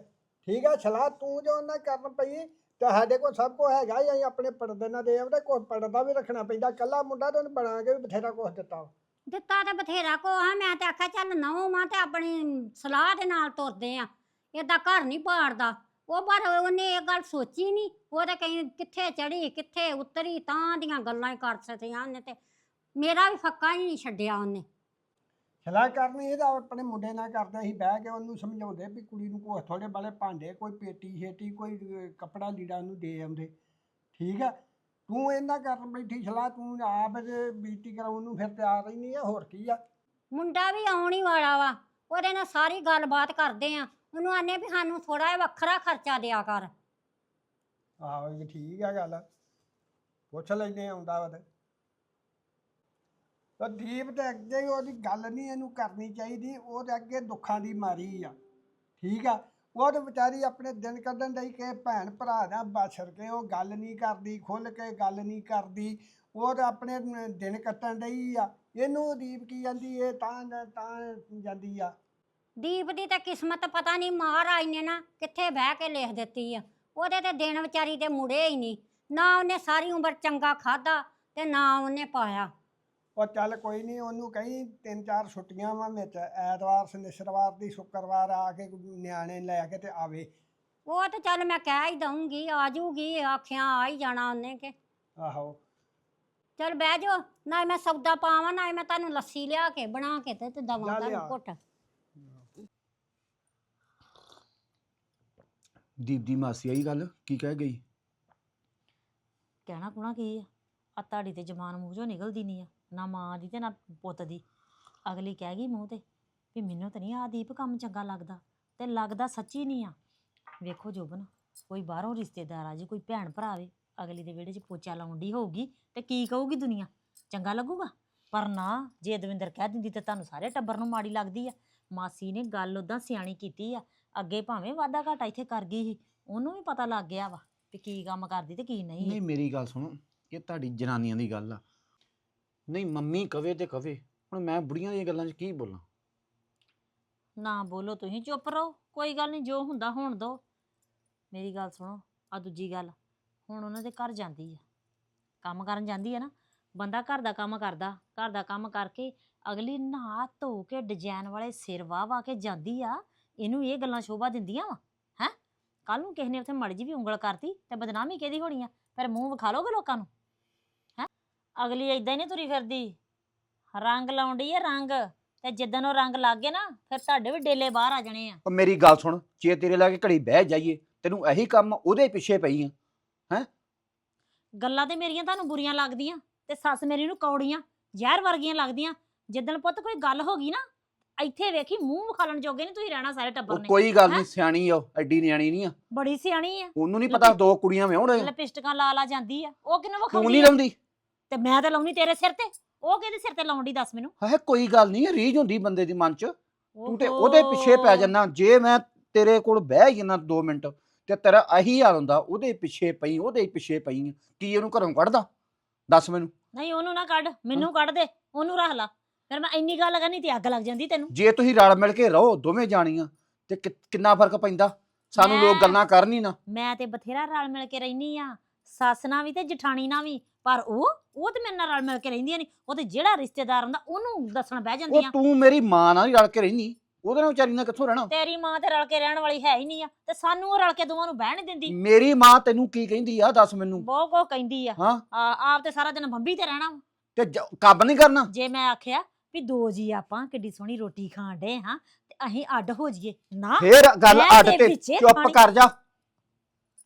ਠੀਕ ਆ, ਸਲਾਹ ਤੂੰ ਜੋ ਉਹਨਾਂ ਕਰਨ ਪਈ, ਤਾਂ ਸਾਡੇ ਕੋਲ ਸਭ ਕੁਝ ਹੈਗਾ ਹੀ, ਅਸੀਂ ਆਪਣੇ ਪੜਦੇ ਨਾਲ ਦੇ ਆਉਂਦੇ, ਕੋਈ ਪੜਦਾ ਵੀ ਰੱਖਣਾ ਪੈਂਦਾ। ਕੱਲਾ ਮੁੰਡਾ ਤਾਂ ਉਹਨੂੰ ਬਣਾ ਕੇ ਵੀ ਬਥੇਰਾ ਕੁਝ ਦਿੱਤਾ। ਦਿੱਤਾ ਤੇ ਬਥੇਰਾ ਕੋ ਆ, ਮੈਂ ਤੇ ਆਖਿਆ ਚੱਲ ਨਹੁੰ ਮਾਂ ਤੇ ਆਪਣੀ ਸਲਾਹ ਦੇ ਨਾਲ ਤੁਰਦੇ ਆ। ਏਦਾਂ ਘਰ ਨਹੀਂ ਪਾੜਦਾ। ਉਹ ਪਰ ਉਹਨੇ ਇਹ ਗੱਲ ਸੋਚੀ ਨਹੀਂ ਉਹ ਤਾਂ ਕਹੀਂ ਕਿੱਥੇ ਚੜੀ ਕਿੱਥੇ ਉਤਰੀ, ਤਾਂ ਦੀਆਂ ਗੱਲਾਂ ਹੀ ਕਰ ਸਕਦੀਆਂ ਉਹਨੇ ਤੇ। ਮੇਰਾ ਵੀ ਫੱਕਾ ਹੀ ਨਹੀਂ ਛੱਡਿਆ ਉਹਨੇ। ਸਲਾਹ ਕਰਨੀ ਇਹ ਤਾਂ ਆਪਣੇ ਮੁੰਡੇ ਨਾਲ ਕਰਦੇ ਸੀ ਬਹਿ ਕੇ ਉਹਨੂੰ ਸਮਝਾਉਂਦੇ ਵੀ ਕੁੜੀ ਨੂੰ ਕੋਈ ਥੋੜੇ ਬਾਲੇ ਭਾਂਡੇ ਕੋਈ ਪੇਟੀ ਛੇਟੀ ਕੋਈ ਅਹ, ਕੱਪੜਾ ਲੀੜਾ ਉਹਨੂੰ ਦੇ ਆਉਂਦੇ। ਠੀਕ ਆ? ਤੂੰ ਇਹਨਾਂ ਕਰਨ ਬੈਠੀ ਸਲਾਹ ਤੂੰ ਆਪ ਬੀਤੀ ਕਰਾਉਣ ਨੂੰ ਫਿਰ ਤਿਆਰ ਹੀ ਨਹੀਂ ਆ ਹੋਰ ਕੀ ਆ? ਮੁੰਡਾ ਵੀ ਆਉਣ ਹੀ ਵਾਲਾ ਵਾ ਉਹਦੇ ਨਾਲ ਸਾਰੀ ਗੱਲਬਾਤ ਕਰਦੇ ਆ ਉਹਨੂੰ ਆਨੇ ਵੀ ਸਾਨੂੰ ਥੋੜਾ ਜਿਹਾ ਵੱਖਰਾ ਖਰਚਾ ਦਿਆ ਕਰ। ਆਹੋ ਇਹ ਠੀਕ ਆ ਗੱਲ। ਪੁੱਛ ਲੈਨੇ ਆਉਂਦਾ ਵਾ ਤੇ। ਤਾਂ ਦੀਪ ਤੇ ਅੱਗੇ ਉਹਦੀ ਗੱਲ ਨਹੀਂ ਇਹਨੂੰ ਕਰਨੀ ਚਾਹੀਦੀ, ਉਹ ਤੇ ਅੱਗੇ ਦੁੱਖਾਂ ਦੀ ਮਾਰੀ ਆ। ਠੀਕ ਆ? ਉਹ ਤੇ ਵਿਚਾਰੀ ਆਪਣੇ ਦਿਨ ਕੱਢਣ ਲਈ ਕਿ ਭੈਣ ਭਰਾ ਦਾ ਬਸਰ ਕੇ ਉਹ ਗੱਲ ਨਹੀਂ ਕਰਦੀ ਖੁੱਲ ਕੇ ਗੱਲ ਨਹੀਂ ਕਰਦੀ, ਉਹ ਤੇ ਆਪਣੇ ਦਿਨ ਕੱਟਣ ਲਈ ਆ। ਇਹਨੂੰ ਦੀਪ ਕੀ ਜਾਂਦੀ ਇਹ ਤਾਂ ਤਾਂ ਜਾਂਦੀ ਆ। ਦੀਪ ਦੀ ਤਾਂ ਕਿਸਮਤ ਪਤਾ ਨਹੀਂ, ਮਹਾਰਾਜ ਨੇ ਨਾ ਕਿੱਥੇ ਬਹਿ ਕੇ ਲਿਖ ਦਿੱਤੀ ਆ। ਉਹਦੇ ਤੇ ਦਿਨ ਵਿਚਾਰੀ ਦੇ ਮੁੜੇ ਹੀ ਨਹੀਂ। ਨਾ ਉਹਨੇ ਸਾਰੀ ਉਮਰ ਚੰਗਾ ਖਾਦਾ ਤੇ ਨਾ ਉਹਨੇ ਪਾਇਆ। ਉਹ ਚੱਲ ਕੋਈ ਨਹੀਂ ਉਹਨੂੰ ਕਹੀਂ ਤਿੰਨ ਚਾਰ ਛੁੱਟੀਆਂ ਵਾ ਵਿੱਚ ਐਤਵਾਰ ਸ਼ਨੀਚਰਵਾਰ ਦੀ ਸ਼ੁੱਕਰਵਾਰ ਆ ਕੇ ਨਿਆਣੇ ਲੈ ਕੇ ਤੇ ਆਵੇ। ਉਹ ਤੇ ਚੱਲ ਮੈਂ ਕਹਿ ਹੀ ਦਊਂਗੀ ਆ ਆਖਿਆ ਆ ਹੀ ਜਾਣਾ ਉਹਨੇ ਕਿ। ਆਹੋ। ਚੱਲ ਬਹਿ ਜਾ ਨਾ ਮੈਂ ਸੌਦਾ ਪਾਵਾਂ ਨਾ ਮੈਂ ਤੁਹਾਨੂੰ ਲੱਸੀ ਲਿਆ ਕੇ ਬਣਾ ਕੇ ਤੇ ਤੇ ਦਵਾਂ ਜਾ ਤੁਹਾਨੂੰ। ਘੁੱਟ। ਦੀਪ ਦੀ ਮਾਸੀ ਆਈ ਗੱਲ ਕੀ ਕਹਿ ਗਈ? ਕਹਿਣਾ ਕੁਣਾ ਕੀ ਆ? ਆ ਤੁਹਾਡੀ ਤੇ ਜਮਾਨ ਮੂੰਹ ਚੋਂ ਨਿਕਲਦੀ ਨਹੀਂ ਆ। ਨਾ ਮਾਂ ਦੀ ਤੇ ਨਾ ਪੁੱਤ ਦੀ। ਅਗਲੀ ਕਹਿ ਗਈ ਮੂੰਹ ਤੇ ਵੀ ਮੈਨੂੰ ਤਾਂ ਨਹੀਂ ਆ ਦੀਪ ਕੰਮ ਚੰਗਾ ਲੱਗਦਾ ਤੇ ਲੱਗਦਾ ਸੱਚੀ ਨਹੀਂ ਆ। ਵੇਖੋ ਜੋਬਨ, ਕੋਈ ਬਾਹਰੋਂ ਰਿਸ਼ਤੇਦਾਰ ਆ ਜੀ, ਕੋਈ ਭੈਣ ਭਰਾ ਆਵੇ ਅਗਲੀ ਦੇ ਵਿਹੜੇ 'ਚ ਪੋਚਾ ਲਾਉਂਦੀ ਹੋਊਗੀ ਤੇ ਕੀ ਕਹੂਗੀ ਦੁਨੀਆ? ਚੰਗਾ ਲੱਗੂਗਾ? ਪਰ ਨਾ, ਜੇ ਦਵਿੰਦਰ ਕਹਿ ਦਿੰਦੀ ਤੇ ਤੁਹਾਨੂੰ ਸਾਰੇ ਟੱਬਰ ਨੂੰ ਮਾੜੀ ਲੱਗਦੀ ਆ। ਮਾਸੀ ਨੇ ਗੱਲ ਉਦਾਂ ਸਿਆਣੀ ਕੀਤੀ ਆ। ਅੱਗੇ ਭਾਵੇਂ ਵਾਧਾ ਘਾਟਾ ਇੱਥੇ ਕਰ ਗਈ ਸੀ, ਉਹਨੂੰ ਵੀ ਪਤਾ ਲੱਗ ਗਿਆ ਵਾ ਵੀ ਕੀ ਕੰਮ ਕਰਦੀ ਤੇ ਕੀ ਨਹੀਂ। ਨਹੀਂ, ਮੇਰੀ ਗੱਲ ਸੁਣੋ, ਇਹ ਤੁਹਾਡੀ ਜਨਾਨੀਆਂ ਦੀ ਗੱਲ ਆ। ਨਹੀਂ, ਮੰਮੀ ਕਵੇ ਤੇ ਕਵੇ। ਹੁਣ ਮੈਂ ਬੁੜੀਆਂ ਦੀਆਂ ਗੱਲਾਂ 'ਚ ਕੀ ਬੋਲਾਂ? ਨਾ ਬੋਲੋ ਤੁਸੀਂ, ਚੁੱਪ ਰਹੋ। ਕੋਈ ਗੱਲ ਨਹੀਂ, ਜੋ ਹੁੰਦਾ ਹੋਣ ਦੋ। ਮੇਰੀ ਗੱਲ ਸੁਣੋ ਆ ਦੂਜੀ ਗੱਲ। ਹੁਣ ਉਹਨਾਂ ਦੇ ਘਰ ਜਾਂਦੀ ਆ। ਕੰਮ ਕਰਨ ਜਾਂਦੀ ਆ ਨਾ। ਬੰਦਾ ਘਰ ਦਾ ਕੰਮ ਕਰਦਾ। ਘਰ ਦਾ ਕੰਮ ਕਰਕੇ ਅਗਲੀ ਨਹਾ ਧੋ ਕੇ ਡਿਜ਼ਾਈਨ ਵਾਲੇ ਸਿਰ ਵਾਹ ਵਾਹ ਕੇ ਜਾਂਦੀ ਆ। ਇਹਨੂੰ ਇਹ ਗੱਲਾਂ ਸ਼ੋਭਾ ਦਿੰਦੀਆਂ ਵਾ, ਹੈ? ਕੱਲ ਨੂੰ ਕਿਸੇ ਨੇ ਉੱਥੇ ਮਰਜ਼ੀ ਵੀ ਉਂਗਲ ਕਰਤੀ ਤੇ ਬਦਨਾਮੀ ਕਿਹਦੀ ਹੋਣੀ ਆ? ਫਿਰ ਮੂੰਹ ਵਿਖਾ ਲੋਗੇ ਲੋਕਾਂ ਨੂੰ? ਅਗਲੀ ਏਦਾਂ ਹੀ ਨਹੀਂ ਤੁਰੀ ਫਿਰਦੀ। ਰੰਗ ਲਾਉਂਦੀ ਆ ਰੰਗ ਤੇ ਜਿੱਦਣ ਉਹ ਰੰਗ ਲੱਗ ਗਏ ਨਾ ਫਿਰ ਤੁਹਾਡੇ ਵੀ ਡੇਲੇ ਬਾਹਰ ਆ ਜਾਣੇ ਆ। ਉਹ ਮੇਰੀ ਗੱਲ ਸੁਣ ਜੇ ਤੇਰੇ ਲਾ ਕੇ ਘੜੀ ਬਹਿ ਜਾਈਏ ਤੈਨੂੰ ਇਹੀ ਕੰਮ ਉਹਦੇ ਪਿੱਛੇ ਪਈ ਆ ਗੱਲਾਂ ਤੇ ਮੇਰੀਆਂ ਤੁਹਾਨੂੰ ਬੁਰੀਆਂ ਲੱਗਦੀਆਂ ਤੇ ਸੱਸ ਮੇਰੀ ਨੂੰ ਕੌੜੀਆਂ ਜ਼ਹਿਰ ਵਰਗੀਆਂ ਲੱਗਦੀਆਂ। ਜਿੱਦਣ ਪੁੱਤ ਕੋਈ ਗੱਲ ਹੋ ਗਈ ਨਾ ਇੱਥੇ ਵੇਖੀ ਮੂੰਹ ਵਿਖਾਲਣ ਜੋਗੇ ਨਹੀਂ ਤੁਸੀਂ ਰਹਿਣਾ ਸਾਰੇ ਟੱਬਰ ਉਹ ਨੇ। ਕੋਈ ਗੱਲ ਹੈਂ? ਨਹੀਂ ਸਿਆਣੀ ਆ ਉਹ, ਐਡੀ ਨਿਆਣੀ ਨਹੀਂ ਆ। ਬੜੀ ਸਿਆਣੀ ਆ। ਉਹਨੂੰ ਨਹੀਂ ਪਤਾ ਦੋ ਕੁੜੀਆਂ ਵਿਆਹੁਣ ਲਿਪਸਟਿਕਾਂ ਲਾ ਲਾ ਜਾਂਦੀ ਆ। ਉਹ ਕਿਨੂੰ ਤੂੰ ਵਿਖਾਉਂਦੀ ਨਹੀਂ ਆ? ਲਾਉਂਦੀ? ਤੇ ਮੈਂ ਤਾਂ ਲਾਉਣੀ ਤੇਰੇ ਸਿਰ ਤੇ। ਉਹ ਕਿਹਦੇ ਸਿਰ ਤੇ ਲਾਉਂਦੀ ਦੱਸ ਮੈਨੂੰ? ਹੈ ਕੋਈ ਗੱਲ ਨਹੀਂ ਰੀਝ ਹੁੰਦੀ ਬੰਦੇ ਦੀ ਮਨ 'ਚ। ਤੂੰ ਤੇ। ਉਹਦੇ ਪਿੱਛੇ ਪੈ ਜਾਣਾ ਜੇ ਮੈਂ ਤੇਰੇ ਕੋਲ ਬਹਿ ਜਾਣਾ 2 ਮਿੰਟ ਤੇ ਤੇਰਾ ਇਹੀ ਹਾਲ ਹੁੰਦਾ ਉਹਦੇ ਪਿੱਛੇ ਪਈ ਉਹਦੇ ਪਿੱਛੇ ਪਈ। ਆ। ਕੀ ਇਹਨੂੰ ਘਰੋਂ ਕੱਢਦਾ? ਦੱਸ ਮੈਨੂੰ। ਨਹੀਂ ਉਹਨੂੰ ਨਾ ਕੱਢ ਮੈਨੂੰ ਕੱਢ ਦੇ ਉਹਨੂੰ ਰੱਖ ਲਾ। ਫਿਰ ਮੈਂ ਇੰਨੀ ਗੱਲ ਕਰਨੀ ਤੇ ਅੱਗ ਲੱਗ ਜਾਂਦੀ ਤੈਨੂੰ। ਜੇ ਤੁਸੀਂ ਰਲ ਮਿਲ ਕੇ ਰਹੋ ਦੋਵੇਂ ਜਾਣੀਆਂ ਤੇ ਕਿ- ਕਿੰਨਾ ਫ਼ਰਕ ਪੈਂਦਾ? ਸਾਨੂੰ ਲੋਕ ਮੈਂ- ਗੱਲਾਂ ਕਰਨੀ ਨਾ। ਮੈਂ ਤੇ ਬਥੇਰਾ ਰਲ ਮਿਲ ਕੇ ਰਹਿਨੀ ਆ। ਸੱਸ ਨਾਲ ਵੀ ਤੇ ਜਠਾਣੀ ਨਾਲ ਵੀ ਪਰ ਉਹ ਉਹ ਤੇ ਮੇਰੇ ਨਾਲ ਰਲ ਮਿਲ ਕੇ ਰਹਿੰਦੀਆਂ ਨਹੀਂ ਉਹ ਤੇ ਜਿਹੜਾ ਰਿਸ਼ਤੇਦਾਰ ਹੁੰਦਾ ਉਹਨੂੰ ਦੱਸਣ ਬਹਿ ਉਹ ਜਾਂਦੀਆਂ। ਤੂੰ ਮੇਰੀ ਮਾਂ ਨਾਲ ਹੀ ਰਲ ਕੇ ਰਹਿਨੀ ਉਹਦੇ ਨਾਲ ਵਿਚਾਰੀ ਨਾਲ ਕਿੱਥੋਂ ਰਹਿਣਾ? ਤੇਰੀ ਮਾਂ ਤੇ ਰਲ ਕੇ ਰਹਿਣ ਵਾਲੀ ਹੈ ਹੀ ਨਹੀਂ ਆ ਤੇ ਸਾਨੂੰ ਉਹ ਰਲ ਕੇ ਦੋਵਾਂ ਨੂੰ ਬਹਿਣ ਨਹੀਂ ਦਿੰਦੀ। ਮੇਰੀ ਮਾਂ ਤੈਨੂੰ ਕੀ ਕਹਿੰਦੀ ਆ ਦੱਸ ਮੈਨੂੰ। ਬਹੁਤ ਕੋ ਕਹਿੰਦੀ ਆ। ਹਾਂ। ਆ- ਆਪ ਤੇ ਸਾਰਾ ਦਿਨ ਬੰਬੀ ਤੇ ਰਹਿਣਾ ਵਾ। ਤੇ ਜ- ਕੰਮ ਨਹੀਂ ਕਰਨਾ? ਜੇ ਮੈਂ ਆਖਿਆ ਵੀ ਦੋ ਜੀ ਆਪਾਂ ਕਿੱਡੀ ਸੋਹਣੀ ਰੋਟੀ ਖਾਣ ਡੇ ਹਾਂ ਤੇ ਅਸੀਂ ਅੱਡ ਹੋ ਜਾਈਏ। ਨਾ ਫੇਰ ਗੱਲ ਮੈਂ ਅੱਡ ਤੇ ਤੇ ਵਿੱਚੇ ਚੁੱਪ। ਕਰ ਜਾ।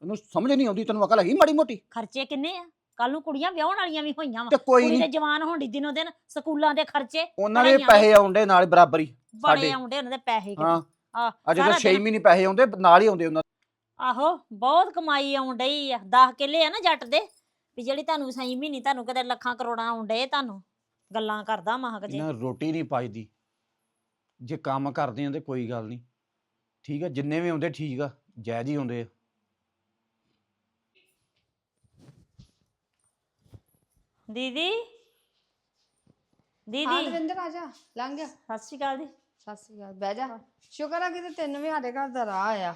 ਤੈਨੂੰ ਸਮਝ ਨਹੀਂ ਆਉਂਦੀ ਤੈਨੂੰ ਅਕਲ ਹੈਗੀ ਮਾੜੀ ਮੋਟੀ? ਖਰਚੇ ਕਿੰਨੇ ਆ? ਕੱਲ ਨੂੰ ਕੁੜੀਆਂ ਵਿਆਹਣ ਵਾਲੀਆਂ ਵੀ ਹੋਈਆਂ ਵਾ। ਤੇ ਕੋਈ ਕੁੜੀ ਤੇ ਨਹੀਂ ਜਵਾਨ ਹੋਣੀ ਦਿਨੋ ਦਿਨ ਸਕੂਲਾਂ ਦੇ ਖਰਚੇ ਉਹਨਾਂ ਦੇ ਪੜ੍ਹਾਈਆਂ ਪੈਸੇ ਆਉਂਦੇ ਨਾਲ ਬਰਾਬਰੀ ਬੜੇ। ਆਉਂਦੇ ਉਹਨਾਂ ਦੇ ਪੈਸੇ ਕਿਤੇ। ਹਾਂ। ਆ ਅੱਜ ਤਾਂ ਸਾਰਾ 6 ਦਿਨ- ਮਹੀਨੇ ਪੈਸੇ ਆਉਂਦੇ ਨਾਲ ਹੀ ਆਉਂਦੇ ਉਹਨਾਂ ਦੇ। ਆਹੋ ਬਹੁਤ ਕਮਾਈ ਆਉਣ ਡਈ ਆ। 10 ਕਿੱਲੇ ਆ ਨਾ ਜੱਟ ਦੇ ਵੀ ਜਿਹੜੀ ਤੁਹਾਨੂੰ ਸਹੀ ਮਹੀਨੇ ਤੁਹਾਨੂੰ ਕਿਤੇ ਲੱਖਾਂ ਕਰੋੜਾਂ ਆਉਣ ਡਏ ਤੁਹਾਨੂੰ। ਗੱਲਾਂ ਕਰਦਾ ਮਹਾਕ ਜੇ। ਇਹਨਾਂ ਰੋਟੀ ਨਹੀਂ ਪਾਈਦੀ। ਜੇ ਕੰਮ ਕਰਦੇ ਆ ਤੇ ਕੋਈ ਗੱਲ ਨਹੀਂ। ਠੀਕ ਆ ਜਿੰਨੇ ਵੀ ਆਉਂਦੇ ਠੀਕ ਆ ਜਾਇਜ਼ ਹੀ ਆਉਂਦੇ ਆ। ਦੀਦੀ? ਹਾਂ ਦੀਦੀ? ਦਵਿੰਦਰ ਆ ਜਾ ਲੰਘ ਗਿਆ ਸਤਿ ਸ਼੍ਰੀ ਅਕਾਲ ਜੀ। ਸਤਿ ਸ਼੍ਰੀ ਅਕਾਲ ਬਹਿ ਜਾ। ਸ਼ੁਕਰ ਆ ਕਿਤੇ ਤੈਨੂੰ ਵੀ ਸਾਡੇ ਘਰ ਦਾ ਰਾਹ ਆਇਆ।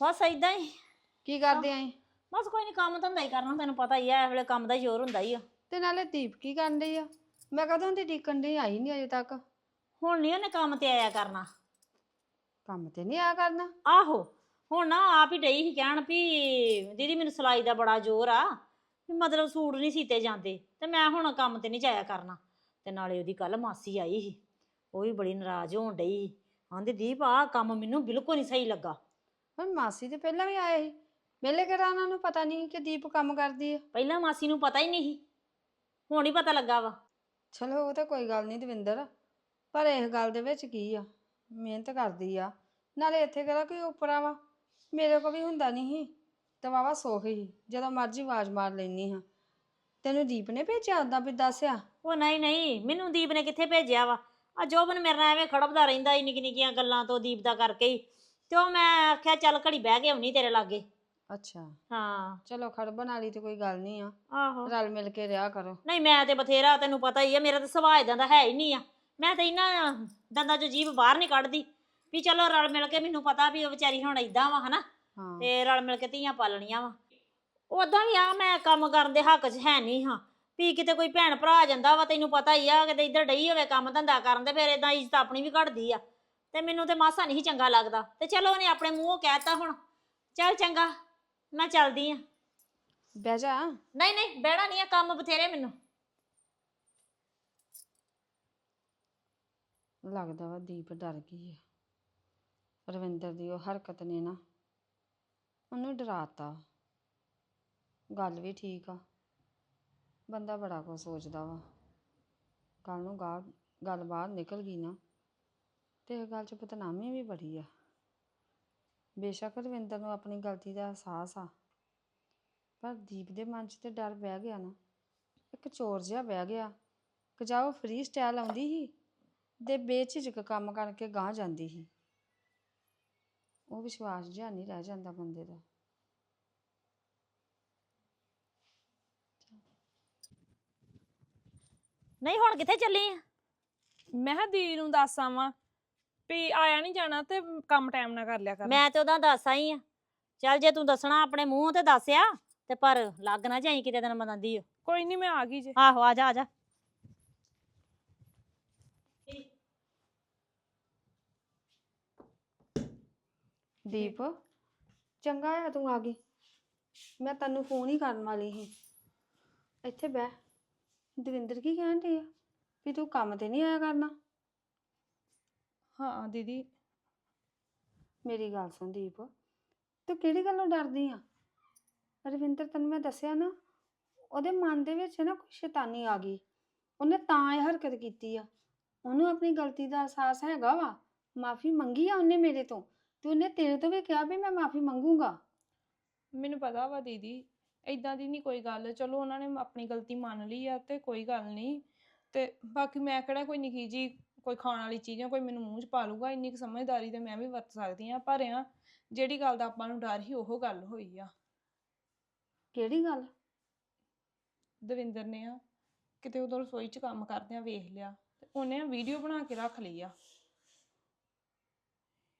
ਬਸ ਏਦਾਂ ਹੀ। ਕੀ ਕਰਦੇ ਆਂ ਬਸ ਕੋਈ ਨਹੀਂ ਕੰਮ ਧੰਦਾ ਹੀ ਕਰਨਾ ਤੈਨੂੰ ਪਤਾ ਹੀ ਆ ਇਹ ਵੇਲੇ ਕੰਮ ਦਾ ਹੀ ਜ਼ੋਰ ਹੁੰਦਾ ਹੀ ਆ। ਤੇ ਨਾਲੇ ਦੀਪ ਕੀ ਕਰਨ ਡਈ ਆ? ਮੈਂ ਕਦੋਂ ਦੀ ਡੀਕਣ ਡਈ ਆਈ ਨਹੀਂ ਅਜੇ ਤੱਕ। ਹੁਣ ਨਹੀਂ ਉਹਨੇ ਕੰਮ ਤੇ ਆਇਆ ਕਰਨਾ। ਕੰਮ ਤੇ ਨਹੀਂ ਆਇਆ ਕਰਨਾ? ਆਹੋ ਹੁਣ ਨਾ ਆਪ ਹੀ ਡਈ ਸੀ ਕਹਿਣ ਵੀ ਦੀਦੀ ਮੈਨੂੰ ਸਿਲਾਈ ਦਾ ਬੜਾ ਜ਼ੋਰ ਆ। ਵੀ ਮਤਲਬ ਸੂਟ ਨਹੀਂ ਸੀਤੇ ਜਾਂਦੇ ਤੇ ਮੈਂ ਹੁਣ ਕੰਮ ਤੇ ਨਹੀਂ ਜਾਇਆ ਕਰਨਾ। ਤੇ ਨਾਲੇ ਉਹਦੀ ਕੱਲ ਮਾਸੀ ਆਈ ਸੀ ਉਹ ਵੀ ਬੜੀ ਨਾਰਾਜ਼ ਹੋਣ ਡਈ ਆਂਦੀ ਦੀਪ ਆਹ ਕੰਮ ਮੈਨੂੰ ਬਿਲਕੁਲ ਨਹੀਂ ਸਹੀ ਲੱਗਾ। ਪਰ ਮਾਸੀ ਤੇ ਪਹਿਲਾਂ ਵੀ ਆਏ ਸੀ। ਮੇਲੇ ਕਿਹੜਾ ਉਹਨਾਂ ਨੂੰ ਪਤਾ ਨਹੀਂ ਕਿ ਦੀਪ ਕੰਮ ਕਰਦੀ ਆ। ਪਹਿਲਾਂ ਮਾਸੀ ਨੂੰ ਪਤਾ ਹੀ ਨਹੀਂ ਸੀ। ਹੁਣ ਹੀ ਪਤਾ ਲੱਗਾ ਵਾ। ਚਲੋ ਉਹ ਤਾਂ ਕੋਈ ਗੱਲ ਨਹੀਂ ਦਵਿੰਦਰ ਪਰ ਇਸ ਗੱਲ ਦੇ ਵਿੱਚ ਕੀ ਆ? ਮਿਹਨਤ ਕਰਦੀ ਆ। ਨਾਲੇ ਇੱਥੇ ਕਿਹੜਾ ਕੋਈ ਉਪਰਾ ਵਾ? ਮੇਰੇ ਕੋ ਵੀ ਹੁੰਦਾ ਨਹੀਂ ਸੀ। ਤੇ ਵਾਵਾ ਸੋਖ ਹੀ ਜਦੋਂ ਮਰਜ਼ੀ ਆਵਾਜ਼ ਮਾਰ ਲੈਣੀ ਹਾਂ। ਤੈਨੂੰ ਦੀਪ ਨੇ ਭੇਜਿਆ ਉਦਾਂ ਵੀ ਦੱਸਿਆ ਉਹ ਨਹੀਂ ਨਹੀਂ ਮੈਨੂੰ ਦੀਪ ਨੇ ਕਿੱਥੇ ਭੇਜਿਆ ਵਾ? ਆ ਜੋਬਨ ਮੇਰੇ ਨਾਲ ਐਵੇਂ ਖੜਬਦਾ ਰਹਿੰਦਾ ਹੀ ਨਿੱਕੀ ਨਿੱਕੀਆਂ ਗੱਲਾਂ ਤੋਂ ਦੀਪ ਦਾ ਕਰਕੇ ਹੀ। ਤੇ ਉਹ ਮੈਂ ਆਖਿਆ ਚੱਲ ਘੜੀ ਬਹਿ ਕੇ ਆਉਣੀ ਤੇਰੇ ਲਾਗੇ। ਅੱਛਾ। ਹਾਂ। ਚਲੋ ਖੜਬਣ ਵਾਲੀ ਤੇ ਕੋਈ ਗੱਲ ਨਹੀਂ ਆ। ਆਹੋ। ਰਲ ਮਿਲ ਕੇ ਰਿਹਾ ਕਰੋ। ਨਹੀਂ ਮੈਂ ਤੇ ਬਥੇਰਾ ਤੈਨੂੰ ਪਤਾ ਹੀ ਆ ਮੇਰਾ ਤਾਂ ਸੁਭਾਅ ਇਦਾਂ ਦਾ ਹੈ ਹੀ ਨਹੀਂ ਆ। ਮੈਂ ਤਾਂ ਇਹਨਾਂ ਦੰਦਾਂ ਚੋਂ ਜੀਭ ਬਾਹਰ ਨਹੀਂ ਕੱਢਦੀ। ਵੀ ਚਲੋ ਰਲ ਮਿਲ ਕੇ ਮੈਨੂੰ ਪਤਾ ਵੀ ਉਹ ਵਿਚਾਰੀ ਹੁਣ ਇਦਾਂ ਵਾ ਹਨਾ? ਹਾਂ। ਤੇ ਰਲ ਮਿਲ ਕੇ ਧੀਆਂ ਪਾਲਣੀਆਂ ਵਾ। ਉਦਾਂ ਵੀ ਆ ਮੈਂ ਕੰਮ ਕਰਨ ਦੇ ਹੱਕ 'ਚ ਹੈ ਨਹੀਂ ਹਾਂ। ਵੀ ਕਿਤੇ ਕੋਈ ਭੈਣ ਭਰਾ ਆ ਜਾਂਦਾ ਵਾ ਤੈਨੂੰ ਪਤਾ ਹੀ ਆ ਕਿਤੇ ਇੱਧਰ ਡਈ ਹੋਵੇ ਕੰਮ ਧੰਦਾ ਕਰਨ ਤੇ ਫਿਰ ਇਦਾਂ ਇੱਜ਼ਤ ਆਪਣੀ ਵੀ ਘਟਦੀ ਆ। ਤੇ ਮੈਨੂੰ ਤੇ ਮਾਸਾ ਨਹੀਂ ਚੰਗਾ ਲੱਗਦਾ। ਤੇ ਚਲੋ ਉਹਨੇ ਆਪਣੇ ਮੂੰਹੋਂ ਕਹਿਤਾ ਹੁਣ। ਚੱਲ ਚੰਗਾ ਮੈਂ ਚੱਲਦੀ ਆ। ਬਹਿ ਜਾ। ਨਹੀਂ ਨਹੀਂ ਬਹਿਣਾ ਨਹੀਂ ਆ ਕੰਮ ਬਥੇਰੇ ਮੈਨੂੰ। ਲੱਗਦਾ ਵਾ ਦੀਪ ਡਰ ਗਈ ਹੈ ਰਵਿੰਦਰ ਦੀ ਉਹ ਹਰਕਤ ਨੇ ਨਾ। ਉਹਨੂੰ ਡਰਾ ਡਰਾਤਾ। ਗੱਲ ਵੀ ਠੀਕ ਆ। ਬੰਦਾ ਬੜਾ ਕੁਝ ਸੋਚਦਾ ਵਾ। ਕੱਲ ਨੂੰ ਗਾਹ, ਗੱਲ ਬਾਹਰ ਨਿਕਲ ਗਈ ਨਾ ਅਤੇ ਇਹ ਗੱਲ 'ਚ ਬਦਨਾਮੀ ਵੀ ਬੜੀ ਆ। ਬੇਸ਼ੱਕ ਰਵਿੰਦਰ ਨੂੰ ਆਪਣੀ ਗਲਤੀ ਦਾ ਅਹਿਸਾਸ ਆ। ਪਰ ਦੀਪ ਦੇ ਮਨ 'ਚ ਤੇ ਡਰ ਬਹਿ ਗਿਆ ਨਾ। ਇੱਕ ਚੋਰ ਜਿਹਾ ਬਹਿ ਗਿਆ। ਕਿ ਜਾਓ ਫ੍ਰੀ ਸਟਾਈਲ ਆਉਂਦੀ ਸੀ ਦੇ ਬੇਝਿਜਕ ਕੰਮ ਕਰਕੇ ਗਾਂਹ ਜਾਂਦੀ ਸੀ। ਉਹ ਵਿਸ਼ਵਾਸ ਜਿਹਾ ਨਹੀਂ ਰਹਿ ਜਾਂਦਾ ਬੰਦੇ ਦਾ। ਨਹੀਂ ਹੁਣ ਕਿੱਥੇ ਚੱਲੀ ਆ? ਮੈਂ ਕਿਹਾ ਦੀਦੀ ਨੂੰ ਦੱਸ ਆਵਾਂ ਵੀ ਆਇਆ ਨਹੀਂ ਜਾਣਾ ਤੇ ਕੰਮ ਟਾਈਮ ਨਾਲ ਕਰ ਲਿਆ ਕਰ। ਮੈਂ ਤੇ ਉਹਦਾ ਦੱਸ ਆਈ ਆ। ਚੱਲ ਜੇ ਤੂੰ ਦੱਸਣਾ ਆਪਣੇ ਮੂੰਹ ਤੇ ਦੱਸਿਆ ਤੇ ਪਰ ਲੱਗ ਨਾ ਜਾਈ ਕਿਤੇ ਦਿਨ ਮਨਾਂਦੀ ਓ ਕੋਈ ਨਹੀਂ ਮੈਂ ਆ ਗਈ ਜੇ। ਆਹੋ ਆ ਜਾ ਆ ਜਾ। ਦੀਪ ਚੰਗਾ ਆ ਤੂੰ ਆ ਗਈ। ਮੈਂ ਤੈਨੂੰ ਫੋਨ ਹੀ ਕਰਨ ਵਾਲੀ ਸੀ। ਇੱਥੇ ਬਹਿ। ਦਵਿੰਦਰ ਕੀ ਕਹਿਣ ਡਈ ਆ? ਵੀ ਤੂੰ ਕੰਮ ਤੇ ਨਹੀਂ ਆਇਆ ਕਰਨਾ? ਹਾਂ ਦੀਦੀ। ਮੇਰੀ ਗੱਲ ਸੁਣ ਦੀਪ ਤੂੰ ਕਿਹੜੀ ਗੱਲੋਂ ਡਰਦੀ ਆ? ਰਵਿੰਦਰ ਤੈਨੂੰ ਮੈਂ ਦੱਸਿਆ ਨਾ ਉਹਦੇ ਮਨ ਦੇ ਵਿੱਚ ਨਾ ਕੋਈ ਸ਼ੈਤਾਨੀ ਆ ਗਈ। ਉਹਨੇ ਤਾਂ ਇਹ ਹਰਕਤ ਕੀਤੀ ਆ। ਉਹਨੂੰ ਆਪਣੀ ਗਲਤੀ ਦਾ ਅਹਿਸਾਸ ਹੈਗਾ ਵਾ। ਮਾਫੀ ਮੰਗੀ ਆ ਉਹਨੇ ਮੇਰੇ ਤੋਂ। ਤੇ ਉਹਨੇ ਤੇਰੇ ਤੋਂ ਵੀ ਕਿਹਾ ਵੀ ਮੈਂ ਮਾਫੀ ਮੰਗੂੰਗਾ। ਮੈਨੂੰ ਪਤਾ ਵਾ ਦੀਦੀ ਇਦਾਂ ਦੀ ਨਹੀਂ ਕੋਈ ਗੱਲ ਚਲੋ ਉਹਨਾਂ ਨੇ ਆਪਣੀ ਗਲਤੀ ਮੰਨ ਲਈ ਆ ਤੇ ਕੋਈ ਗੱਲ ਨਹੀਂ ਤੇ ਬਾਕੀ ਮੈਂ ਕਿਹੜਾ ਕੋਈ ਨਿੱਕੀ ਜੀ ਕੋਈ ਖਾਣ ਵਾਲੀ ਚੀਜ਼ਾਂ ਕੋਈ ਮੈਨੂੰ ਮੂੰਹ 'ਚ ਪਾ ਲੂਗਾ ਇੰਨੀ ਕੁ ਸਮਝਦਾਰੀ ਤੇ ਮੈਂ ਵੀ ਵਰਤ ਸਕਦੀ ਆ ਪਰ ਆ ਜਿਹੜੀ ਗੱਲ ਦਾ ਆਪਾਂ ਨੂੰ ਡਰ ਸੀ ਉਹ ਗੱਲ ਹੋਈ ਆ। ਕਿਹੜੀ ਗੱਲ? ਦਵਿੰਦਰ ਨੇ ਆ ਕਿਤੇ ਉਦੋਂ ਰਸੋਈ 'ਚ ਕੰਮ ਕਰਦਿਆਂ ਵੇਖ ਲਿਆ ਤੇ ਉਹਨੇ ਵੀਡੀਓ ਬਣਾ ਕੇ ਰੱਖ ਲਈ ਆ।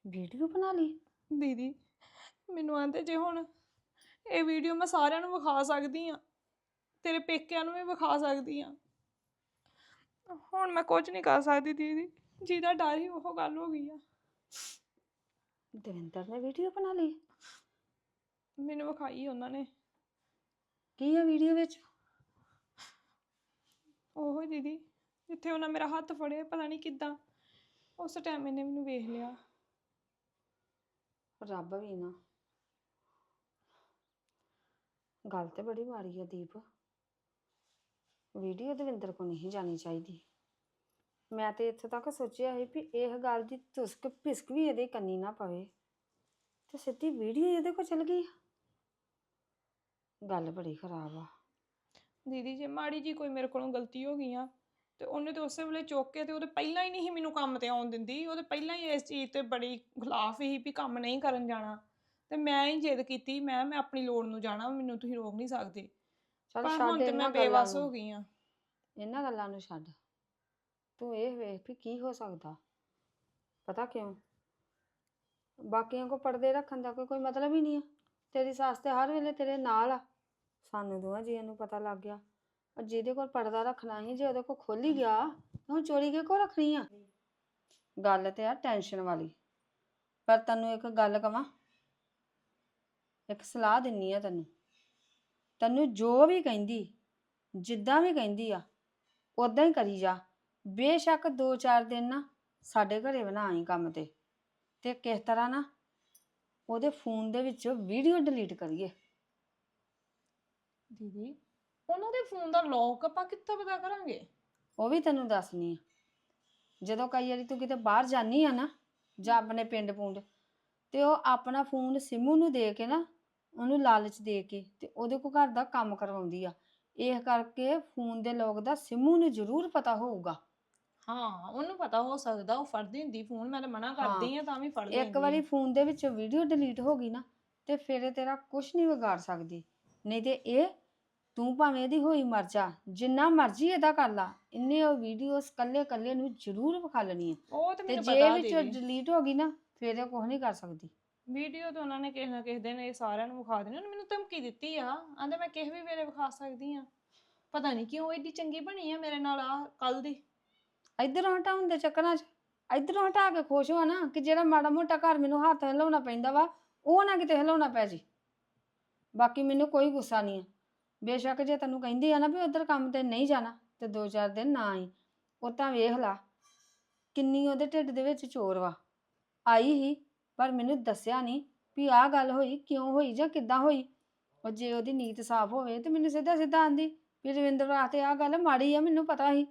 ਵੀਡੀਓ ਬਣਾ ਲਈ? ਦੀਦੀ ਮੈਨੂੰ ਆਂਦੇ ਜੇ ਹੁਣ ਇਹ ਵੀਡੀਓ ਮੈਂ ਸਾਰਿਆਂ ਨੂੰ ਵਿਖਾ ਸਕਦੀ ਆ ਤੇਰੇ ਪੇਕਿਆਂ ਨੂੰ ਵੀ ਵਿਖਾ ਸਕਦੀ ਆ। ਹੁਣ ਮੈਂ ਕੁਝ ਨਹੀਂ ਕਰ ਸਕਦੀ ਦੀਦੀ ਜਿਹਦਾ ਡਰ ਹੀ ਉਹ ਗੱਲ ਹੋ ਗਈ ਆ। ਦਵਿੰਦਰ ਨੇ ਵੀਡੀਓ ਬਣਾ ਲਈ? ਮੈਨੂੰ ਵਿਖਾਈ ਉਹਨਾਂ ਨੇ। ਕੀ ਆ ਵੀਡੀਓ ਵਿੱਚ? ਉਹੋ ਦੀਦੀ ਜਿੱਥੇ ਉਹਨਾਂ ਮੇਰਾ ਹੱਥ ਫੜਿਆ ਪਤਾ ਨਹੀਂ ਕਿੱਦਾਂ ਉਸ ਟਾਈਮ ਇਹਨੇ ਮੈਨੂੰ ਵੇਖ ਲਿਆ। ਰੱਬ ਵੀ ਨਾ। ਗੱਲ ਤੇ ਬੜੀ ਮਾੜੀ ਆ ਦੀਪ। ਵੀਡੀਓ ਦਵਿੰਦਰ ਕੋ ਨਹੀਂ ਜਾਣੀ ਚਾਹੀਦੀ। ਮੈਂ ਤੇ ਇੱਥੇ ਤੱਕ ਸੋਚਿਆ ਸੀ ਵੀ ਇਹ ਗੱਲ ਦੀ ਤੁਸਕ ਪਿਸਕ ਵੀ ਇਹਦੇ ਕੰਨੀ ਨਾ ਪਵੇ। ਤੇ ਸਿੱਧੀ ਵੀਡੀਓ ਇਹਦੇ ਕੋ ਚਲ ਗਈ ਗੱਲ ਬੜੀ ਖਰਾਬ ਆ। ਦੀਦੀ, ਜੇ ਮਾੜੀ ਜੀ ਕੋਈ ਮੇਰੇ ਕੋਲੋਂ ਗਲਤੀ ਹੋ ਗਈ ਆ ਤੇ ਉਹਨੇ ਤੇ ਉਸੇ ਵੇਲੇ ਚੁੱਕ ਕੇ ਤੇ ਉਹਦੇ ਪਹਿਲਾਂ ਹੀ ਨਹੀਂ ਮੈਨੂੰ ਕੰਮ ਤੇ ਆਉਣ ਦਿੰਦੀ ਉਹਦੇ ਪਹਿਲਾਂ ਹੀ ਇਸ ਚੀਜ਼ ਤੇ ਬੜੀ ਖਿਲਾਫ ਸੀ ਵੀ ਕੰਮ ਨਹੀਂ ਕਰਨ ਜਾਣਾ। ਤੇ ਮੈਂ ਹੀ ਜਿੱਦ ਕੀਤੀ ਮੈਂ ਮੈਂ ਆਪਣੀ ਲੋੜ ਨੂੰ ਜਾਣਾ ਮੈਨੂੰ ਤੁਸੀਂ ਰੋਕ ਨਹੀਂ ਸਕਦੇ। ਚੱਲ ਪਰ ਛੱਡ ਹੁਣ ਤੇ ਇਹਨਾਂ ਮੈਂ ਗੱਲਾਂ ਬੇਵਸ ਨੂੰ। ਹੋ ਗਈ ਆ ਇਹਨਾਂ ਗੱਲਾਂ ਨੂੰ ਛੱਡ। ਤੂੰ ਇਹ ਵੇਖ ਵੀ ਕੀ ਹੋ ਸਕਦਾ। ਪਤਾ ਕਿਉਂ? ਬਾਕੀਆਂ ਕੋ ਪਰਦੇ ਰੱਖਣ ਦਾ ਕੋਈ ਕੋਈ ਮਤਲਬ ਹੀ ਨਹੀਂ ਆ। ਤੇਰੀ ਸੱਸ ਤੇ ਹਰ ਵੇਲੇ ਤੇਰੇ ਨਾਲ ਆ। ਸਾਨੂੰ ਦੋਵਾਂ ਜੀਆਂ ਨੂੰ ਪਤਾ ਲੱਗ ਗਿਆ। ਔਰ ਜਿਹਦੇ ਕੋਲ ਪਰਦਾ ਰੱਖਣਾ ਸੀ ਜੇ ਉਹਦੇ ਕੋਲ ਖੁੱਲ ਹੀ ਗਿਆ ਤਾਂ ਹੁਣ ਚੋਰੀ ਕੇ ਕੋ ਰੱਖਣੀ ਆ ਗੱਲ ਤੇ ਆ ਟੈਨਸ਼ਨ ਵਾਲੀ ਪਰ ਤੈਨੂੰ ਇੱਕ ਗੱਲ ਕਵਾਂ ਇੱਕ ਸਲਾਹ ਦਿੰਨੀ ਆ ਤੈਨੂੰ ਤੈਨੂੰ ਜੋ ਵੀ ਕਹਿੰਦੀ ਜਿੱਦਾਂ ਵੀ ਕਹਿੰਦੀ ਆ ਉਦਾਂ ਹੀ ਕਰੀ ਜਾ ਬੇਸ਼ੱਕ 2-4 ਦਿਨ ਨਾ ਸਾਡੇ ਘਰੇ ਬਣਾਈ ਕੰਮ ਤੇ ਤੇ ਕਿਸ ਤਰ੍ਹਾਂ ਨਾ ਉਹਦੇ ਫੋਨ ਦੇ ਵਿੱਚੋਂ ਵੀਡੀਓ ਡਿਲੀਟ ਕਰੀਏ ਦੀਦੀ ਉਹਨਾਂ ਦੇ ਫੋਨ ਦਾ ਲੌਕ ਆਪਾਂ ਕਿੱਥੋਂ ਪਤਾ ਕਰਾਂਗੇ? ਉਹ ਵੀ ਤੈਨੂੰ ਦੱਸਣੀ ਆ ਜਦੋਂ ਕਈ ਵਾਰੀ ਤੂੰ ਕਿਤੇ ਬਾਹਰ ਜਾਨੀ ਆ ਨਾ ਜਾਂ ਆਪਣੇ ਪਿੰਡ ਪੁੰਡ ਤੇ ਉਹ ਆਪਣਾ ਫੋਨ ਸਿਮੂ ਨੂੰ ਦੇ ਕੇ ਨਾ ਉਹਨੂੰ ਲਾਲਚ ਦੇ ਕੇ ਤੇ ਉਹਦੇ ਕੋ ਘਰ ਦਾ ਕੰਮ ਕਰਵਾਉਂਦੀ ਆ। ਇਹ ਕਰਕੇ ਫੋਨ ਦੇ ਲੋਕ ਦਾ ਸਿਮੂ ਨੂੰ ਜ਼ਰੂਰ ਪਤਾ ਹੋਊਗਾ। ਹਾਂ ਉਹਨੂੰ ਪਤਾ ਹੋ ਸਕਦਾ ਉਹ ਫੜਦੀ ਹੁੰਦੀ ਫੋਨ ਮੈਂ ਤਾਂ ਮਨਾ ਕਰਦੀ ਆ ਤਾਂ ਵੀ ਫੜ ਲੈਂਦੀ ਇੱਕ ਵਾਰੀ ਫੋਨ ਦੇ ਵਿੱਚ ਵੀਡੀਓ ਡਿਲੀਟ ਹੋ ਗਈ ਨਾ ਤੇ ਫਿਰ ਇਹ ਤੇਰਾ ਕੁਝ ਨਹੀਂ ਵਿਗਾੜ ਸਕਦੀ। ਨਹੀਂ ਤੇ ਇਹ ਤੂੰ ਭਾਵੇਂ ਇਹਦੀ ਹੋਈ ਮਰ ਜਾ ਜਿੰਨਾ ਮਰਜ਼ੀ ਇਹਦਾ ਕਰ ਲਾ ਇਹਨੇ ਉਹ ਵੀਡੀਓਸ ਕੱਲੇ ਕੱਲੇ ਨੂੰ ਜ਼ਰੂਰ ਵਿਖਾ ਲੈਣੀ ਆ। ਉਹ ਤੇ ਤੇ ਮੈਨੂੰ ਜੇ ਪਤਾ ਵਿੱਚੋਂ ਦੀਦੀ। ਡਿਲੀਟ ਹੋ ਗਈ ਨਾ ਫਿਰ ਇਹ ਕੁਝ ਨਹੀਂ ਕਰ ਸਕਦੀ। ਵੀਡੀਓ ਤਾਂ ਉਹਨਾਂ ਨੇ ਕਿਸੇ ਨਾ ਕਿਸੇ ਦਿਨ ਇਹ ਸਾਰਿਆਂ ਨੂੰ ਵਿਖਾ ਦੇਣੀ ਉਹਨੇ ਮੈਨੂੰ ਧਮਕੀ ਦਿੱਤੀ ਆ ਆਂਦੇ ਮੈਂ ਕਿਸੇ ਵੀ ਵੇਲੇ ਵਿਖਾ ਸਕਦੀ ਆ। ਪਤਾ ਨਹੀਂ ਕਿਉਂ ਏਡੀ ਚੰਗੀ ਬਣੀ ਆ ਮੇਰੇ ਨਾਲ ਆ ਕੱਲ ਦੀ। ਇਧਰੋਂ ਹਟਾਉਣ ਦੇ ਚੱਕਰਾਂ 'ਚ ਇਧਰੋਂ ਹਟਾ ਕੇ ਖੁਸ਼ ਹੋ ਨਾ ਕਿ ਜਿਹੜਾ ਮਾੜਾ ਮੋਟਾ ਘਰ ਮੈਨੂੰ ਹੱਥ ਹਿਲਾਉਣਾ ਪੈਂਦਾ ਵਾ ਉਹ ਨਾ ਕਿਤੇ ਹਿਲਾਉਣਾ ਪੈ ਜੀ। ਬਾਕੀ ਮੈਨੂੰ ਕੋਈ ਗੁੱਸਾ ਨਹੀਂ ਆ। ਬੇਸ਼ੱਕ ਜੇ ਤੈਨੂੰ ਕਹਿੰਦੀ ਆ ਨਾ ਵੀ ਉਧਰ ਕੰਮ ਤੇ ਨਹੀਂ ਜਾਣਾ, ਤੇ ਦੋ ਚਾਰ ਦਿਨ ਨਾ ਆਈ। ਉਹ ਤਾਂ ਵੇਖ ਲਾ, ਕਿੰਨੀ ਉਹਦੇ ਢਿੱਡ ਦੇ ਵਿੱਚ ਚੋਰ ਵਾ। ਆਈ ਹੀ, ਪਰ ਮੈਨੂੰ ਦੱਸਿਆ ਨਹੀਂ ਵੀ ਆਹ ਗੱਲ ਹੋਈ, ਕਿਉਂ ਹੋਈ ਜਾਂ ਕਿੱਦਾਂ ਹੋਈ। ਉਹ ਜੇ ਉਹਦੀ ਨੀਤ ਸਾਫ਼ ਹੋਵੇ ਤੇ ਮੈਨੂੰ ਸਿੱਧਾ ਸਿੱਧਾ ਆਂਦੀ, ਵੀ ਰਵਿੰਦਰ ਵਾਸਤੇ ਆਹ ਗੱਲ ਮਾੜੀ ਆ, ਮੈਨੂੰ ਪਤਾ ਸੀ।